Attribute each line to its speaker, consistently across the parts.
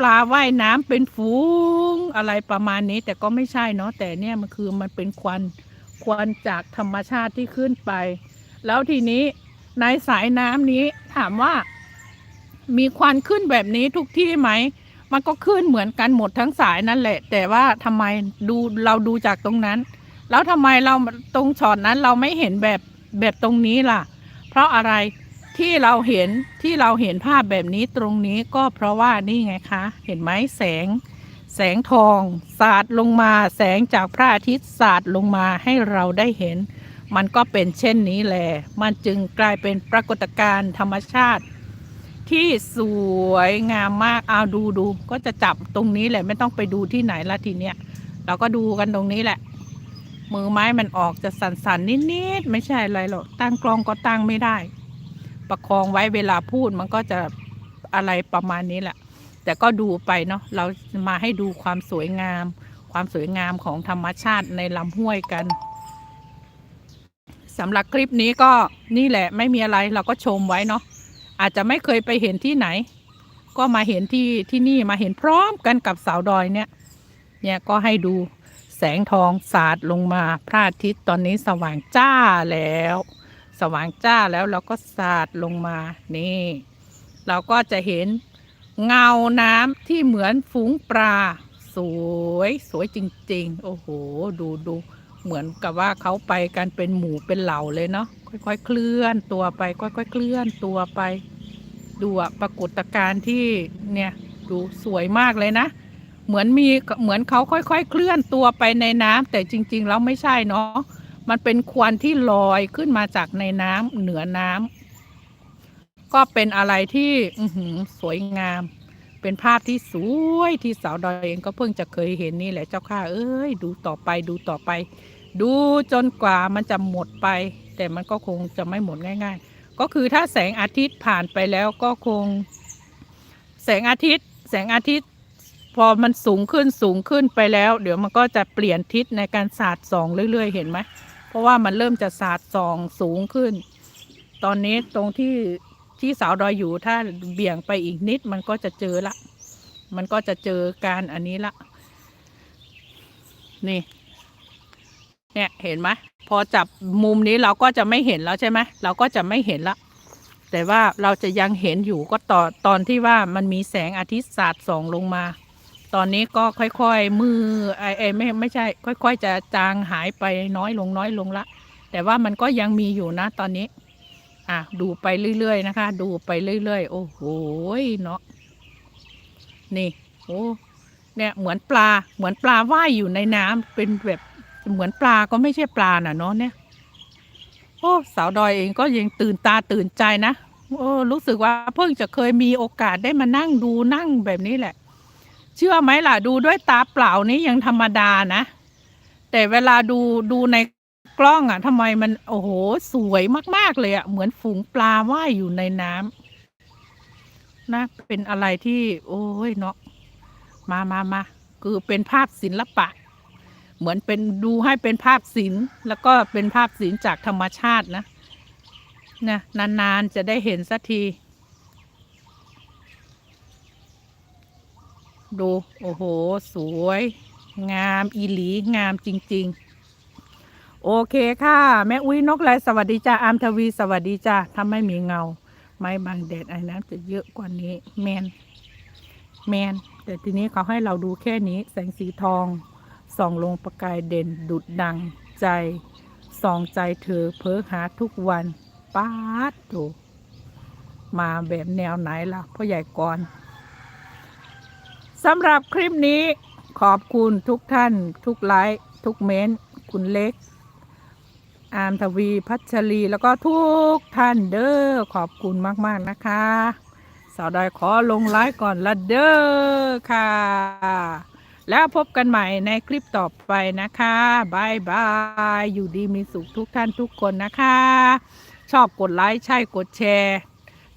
Speaker 1: ปลาว่ายน้ำเป็นฝูงอะไรประมาณนี้ แต่ก็ไม่ใช่เนาะแต่เนี่ยมันคือมันเป็นควันควันจากธรรมชาติที่ขึ้นไป แล้วทีนี้ในสายน้ำนี้ถามว่า มีควันขึ้นแบบนี้ทุกที่ไหม มันก็ขึ้นเหมือนกันหมดทั้งสายนั่นแหละ แต่ว่าทำไมดูเราดูจากตรงนั้น แล้วทำไมเราตรงช็อตนั้นเราไม่เห็นแบบแบบตรงนี้ล่ะ เพราะอะไร ที่เราเห็นที่เราเห็นภาพแบบนี้ตรงนี้ก็เพราะว่านี่ไงคะ เห็นไหมแสง แสงทอง สาดลงมา แสงจากพระอาทิตย์สาดลงมาให้เราได้เห็น มันก็เป็นเช่นนี้แหละมันจึงกลายเป็นปรากฏการณ์ธรรมชาติ ที่สวยงามมากเอาดูดูก็จะจับตรงนี้แหละไม่ต้องไปดูที่ไหนละทีเนี้ยเราก็ดูกันตรงนี้แหละมือไม้มันออกจะสั่นๆนิดๆไม่ใช่อะไรหรอกตั้งกล้องก็ตั้งไม่ได้ ประคองไว้เวลาพูดมันก็จะอะไรประมาณนี้แหละ แต่ก็ดูไปเนาะเรามาให้ดูความสวยงาม ความสวยงามของธรรมชาติในลำห้วยกันสำหรับคลิปนี้ก็นี่แหละไม่มีอะไรเราก็ชมไว้เนาะอาจจะไม่เคยไปเห็นที่ไหน ก็มาเห็นที่ที่นี่มาเห็นพร้อมกันกับสาวดอยเนี่ย เนี่ยก็ให้ดูแสงทองสาดลงมาพระอาทิตย์ตอนนี้สว่างจ้าแล้ว สว่างจ้าแล้วเราก็สาดลงมานี่ เราก็จะเห็นเงาน้ำที่เหมือนฝูงปลา สวยสวยจริง ๆ โอ้โห ดูดูเหมือนกับว่าเขาไปกันเป็นหมู่เป็นเหล่าเลยเนาะค่อยๆ เคลื่อนตัวไป ค่อยๆ เคลื่อนตัวไป ดูปรากฏการณ์ที่เนี่ยดูสวยมากเลยนะ เหมือนมีเหมือนเขาค่อยๆ เคลื่อนตัวไปในน้ำแต่จริง ๆ แล้วไม่ใช่เนาะ มันเป็นควันที่ลอยขึ้นมาจากในน้ำเหนือน้ำก็เป็นอะไรที่อืสวยงาม เป็นภาพที่สวยที่สาวดอยเองก็เพิ่งจะเคยเห็นนี่แหละเจ้าค่ะเอ้ย ดูต่อไปดูต่อไป ดูจนกว่ามันจะหมดไป แต่มันก็คงจะไม่หมดง่าย ๆ ก็คือถ้าแสงอาทิตย์ผ่านไปแล้วก็คง แสงอาทิตย์ แสงอาทิตย์พอมันสูงขึ้นสูงขึ้นไปแล้ว เดี๋ยวมันก็จะเปลี่ยนทิศในการสาดส่องเรื่อย ๆ เห็นไหม เพราะว่ามันเริ่มจะสาดส่องสูงขึ้น ตอนนี้ตรงที่ที่สาวดอยอยู่ถ้าเบี่ยงไปอีกนิดมันก็จะเจอละ มันก็จะเจอการอันนี้ละ นี่ เนี่ยเห็นไหมพอจับมุมนี้เราก็จะไม่เห็นแล้วใช่ไหมเราก็จะไม่เห็นละ แต่ว่าเราจะยังเห็นอยู่ก็ต่อตอนที่ว่ามันมีแสงอาทิตย์สาดส่องลงมา ตอนนี้ก็ค่อยๆมือไอไอไม่ไม่ใช่ ค่อย ๆ จะจางหายไปน้อยลงน้อยลงละ แต่ว่ามันก็ยังมีอยู่นะตอนนี้ อะดูไปเรื่อยๆนะคะ ดูไปเรื่อยๆ โอ้โหเนาะนี่โอ้เนี่ยเหมือนปลาเหมือนปลาว่ายอยู่ในน้ำเป็นแบบเหมือนปลาก็ไม่ใช่ปลาน่ะเนาะเนี่ยโอ้สาวดอยเองก็ยังตื่นตาตื่นใจนะโอ้รู้สึกว่าเพิ่งจะเคยมีโอกาสได้มานั่งดูนั่งแบบนี้แหละ เชื่อไหมล่ะ ดูด้วยตาเปล่านี้ยังธรรมดานะ แต่เวลาดูดูในกล้องอะทำไมมันโอ้โห สวยมาก ๆ เลยอะ เหมือนฝูงปลาว่ายอยู่ในน้ำนะ เป็นอะไรที่ โอ้ยเนาะมามามาคือเป็นภาพศิลปะ เหมือนเป็นดูให้เป็นภาพศิลป์แล้วก็เป็นภาพศิลป์จากธรรมชาตินะนะนาน ๆ จะได้เห็นสักที ดู โอ้โห สวย งามอีหลี งามจริง ๆ โอเคค่ะ แม่อุ้ยนกไรสวัสดีจ้าอามทวีสวัสดีจ้าถ้าไม่มีเงา ไม่บังแดดไอ้น้ำจะเยอะกว่านี้ แมน แมน แต่ทีนี้เขาให้เราดูแค่นี้ แสงสีทอง ส่องลงประกายเด่น ดุดดังใจ ส่องใจเธอเพ้อหาทุกวันป้าดโถมาแบบแนวไหนล่ะพ่อใหญ่ก่อน สำหรับคลิปนี้ขอบคุณทุกท่าน ทุกไลค์ทุกเม้นต์คุณเล็ก อามทวีพัชรีแล้วก็ทุกท่านเด้อขอบคุณมาก ๆ นะคะ สาวดอยขอลงไลค์ก่อนละเด้อค่ะ แล้วพบกันใหม่ในคลิปต่อไปนะคะบายบาย อยู่ดีมีสุขทุกท่านทุกคนนะคะ ชอบกดไลค์ใช่กดแชร์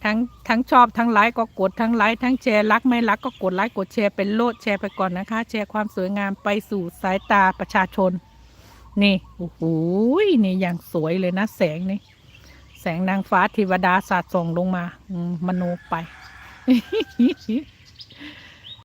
Speaker 1: ทั้งทั้งชอบทั้งไลค์ก็กดทั้งไลค์ทั้งแชร์รักไม่รักก็กดไลค์กดแชร์เป็นโลดแชร์ไปก่อนนะคะ แชร์ความสวยงามไปสู่สายตาประชาชน นี่โอ้โหนี่อย่างสวยเลยนะแสงนี่แสงนางฟ้าเทวดาสาดส่องลงมา อืมมโนไป